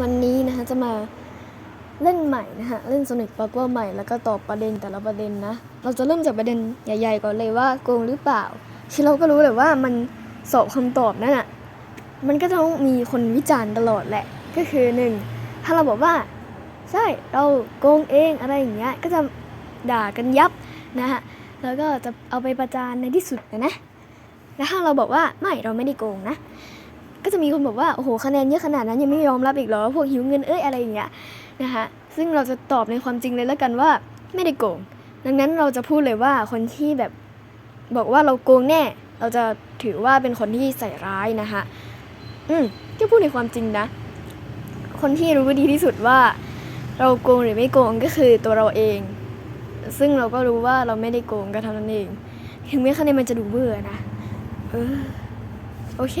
วันนี้นะคะจะมาเล่นใหม่นะฮะเล่น Sonic p o w e r ใหม่แล้วก็ตอบประเด็นแต่ละประเด็นนะ เราจะเริ่มจากประเด็นใหญ่ๆก่อนเลยว่าโกงหรือเปล่าคือเราก็รู้เลยว่ามันสอบคำตอบนั่นอะมันก็ต้องมีคนวิจารณ์ตลอดแหละ ก็คือหนึ่งถ้าเราบอกว่าใช่เราโกงเองอะไรอย่างเงี้ยก็จะด่ากันยับนะฮะแล้วก็จะเอาไปประจานในที่สุดนะนะแล้วถ้าเราบอกว่าไม่เราไม่ได้โกงนะ ก็จะมีคนบอกว่าโอ้โหคะแนนเยอะขนาดนั้นยังไม่ยอมรับอีกเหรอพวกหิวเงินเอ้ยอะไรอย่างเงี้ยนะคะซึ่งเราจะตอบในความจริงเลยแล้วกันว่าไม่ได้โกง ดังนั้นเราจะพูดเลยว่าคนที่แบบบอกว่าเราโกงแน่ เราจะถือว่าเป็นคนที่ใส่ร้ายนะคะอืมก็พูดในความจริงนะ คนที่รู้ดีที่สุดว่า เราโกงหรือไม่โกงก็คือตัวเราเอง ซึ่งเราก็รู้ว่าเราไม่ได้โกงก็เท่านั้นเอง ถึงแม้คะแนนมันจะดูเบื่อนะ เออ โอเค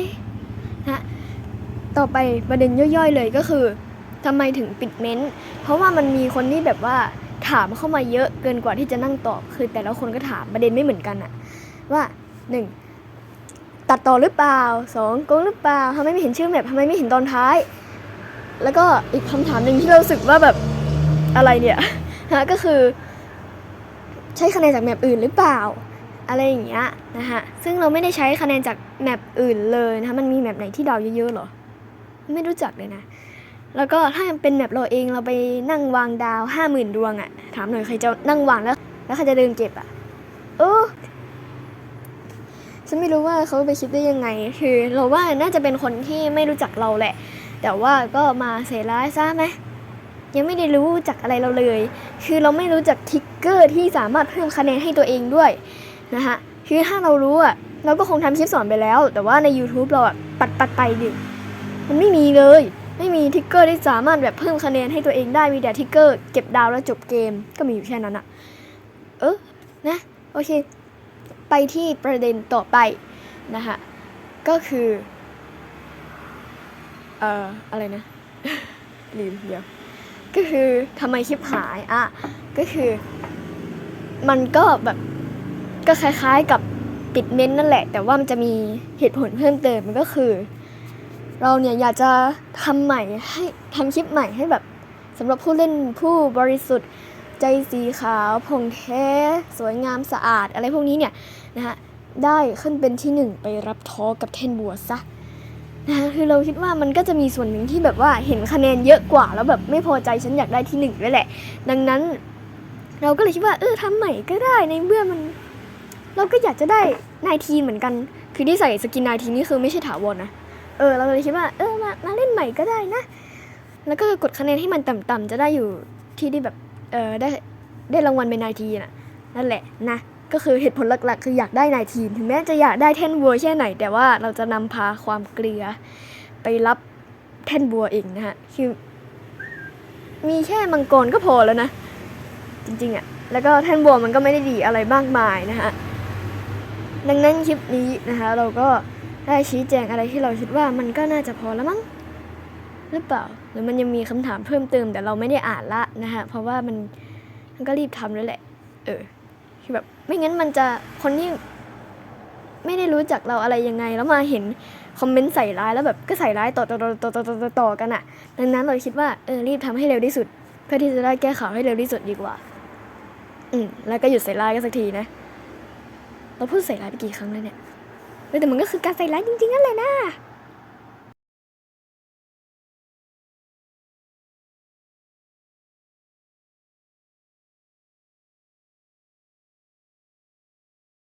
นะต่อไปประเด็นย่อยๆเลยก็คือทำไมถึงปิดเม้นต์เพราะว่ามันมีคนที่แบบว่าถามเข้ามาเยอะเกินกว่าที่จะนั่งตอบ คือแต่ละคนก็ถามประเด็นไม่เหมือนกันอะว่าหนึ่งตัดต่อหรือเปล่าสองโกงหรือเปล่าทำไมไม่เห็นชื่อแมพทำไมไม่เห็นตอนท้าย แล้วก็อีกคำถามหนึ่งที่เราสึกว่าแบบอะไรเนี่ยฮะก็คือ ใช้คะแนนจากแมปอื่นหรือเปล่า อะไรอย่างเงี้ยนะคะซึ่งเราไม่ได้ใช้คะแนนจากแมปอื่นเลยนะคะมันมีแมปไหนที่ดาวเยอะๆหรอ ไม่รู้จักเลยนะ แล้วก็ถ้าเป็นแมปเราเองเราไปนั่งวางดาวห้าหมื่นดวงอะถามหน่อยใครจะนั่งวางแล้ว แล้วใครจะเดินเก็บอะเออฉันไม่รู้ว่าเขาไปคิดได้ยังไง คือเราว่าน่าจะเป็นคนที่ไม่รู้จักเราแหละ แต่ว่าก็มาเสียร้ายซะไหมยังไม่ได้รู้จักอะไรเราเลย คือเราไม่รู้จักทิกเกอร์ที่สามารถเพิ่มคะแนนให้ตัวเองด้วย นะคะคือถ้าเรารู้อะเราก็คงทำคลิปสอนไปแล้ว แต่ว่าใน YouTube เราอะปัดปัดไปดิมันไม่มีเลย ไม่มีทิกเกอร์ที่สามารถแบบเพิ่มคะแนนให้ตัวเองได้มีแต่ทิกเกอร์เก็บดาวแล้วจบเกมก็มีอยู่แค่นั้นอะเออนะโอเค ไปที่ประเด็นต่อไปนะคะก็คือ เอ่อ อะไรนะลืมเดี๋ยว ก็คือทำไมคลิปหายอะก็คือ มันก็แบบ ก็คล้ายๆกับปิดเม้นท์นั่นแหละ แต่ว่ามันจะมีเหตุผลเพิ่มเติมมันก็คือ เราเนี่ยอยากจะทำใหม่ให้ทำคลิปใหม่ให้แบบสำหรับผู้เล่นผู้บริสุทธิ์ ใจสีขาวผ่องแท้สวยงามสะอาด อะไรพวกนี้เนี่ยนะฮะได้ขึ้นเป็นที่หนึ่งไปรับท้อกับเทนบัวซะนะคะคือเราคิดว่ามันก็จะมีส่วนหนึ่งที่แบบว่าเห็นคะแนนเยอะกว่า แล้วแบบไม่พอใจฉันอยากได้ที่หนึ่งด้วยแหละ ดังนั้น เราก็เลยคิดว่าเออทำใหม่ก็ได้ในเมื่อมัน เราก็อยากจะได้นายทีเหมือนกัน คือที่ใส่สกินนายทีนี่คือไม่ใช่ถาวรนะ เออ เราเลยคิดว่า เออ มา มาเล่นใหม่ก็ได้นะ แล้วก็กดคะแนนให้มันต่ำๆจะได้อยู่ที่ที่แบบ เออ ได้ ได้รางวัลเป็นนายทีน่ะ นั่นแหละนะ ก็คือเหตุผลหลักๆ คืออยากได้นายทีถึงแม้จะอยากได้แท่นบัวแค่ไหน แต่ว่าเราจะนำพาความเกลือ ไปรับแท่นบัวเองนะฮะ คือ มีแค่มังกรก็พอแล้วนะ จริงๆอะแล้วก็แท่นบัวมันก็ไม่ได้ดีอะไรมากมายนะฮะ ดังนั้นคลิปนี้นะคะ เราก็ได้ชี้แจงอะไรที่เราคิดว่ามันก็น่าจะพอแล้วมั้งหรือเปล่า หรือมันยังมีคำถามเพิ่มเติมแต่เราไม่ได้อ่านละนะคะเพราะว่ามันมันก็รีบทำแล้วแหละ เออคือแบบไม่งั้นมันจะคนที่ไม่ได้รู้จักเราอะไรยังไง แล้วมาเห็นคอมเมนต์ใส่ร้ายแล้วแบบก็ใส่ร้ายต่อต่อต่อต่อต่อต่อต่อกันอะดังนั้นเราคิดว่าเออรีบทำให้เร็วที่สุด เพื่อที่จะได้แก้ข่าวให้เร็วที่สุดดีกว่า อืมแล้วก็หยุดใส่ร้ายกันสักทีนะ เราพูดใส่ร้ายไปกี่ครั้งแล้วเนี่ยแต่มันก็คือการใส่ร้ายจริงๆนั่นแหละนะ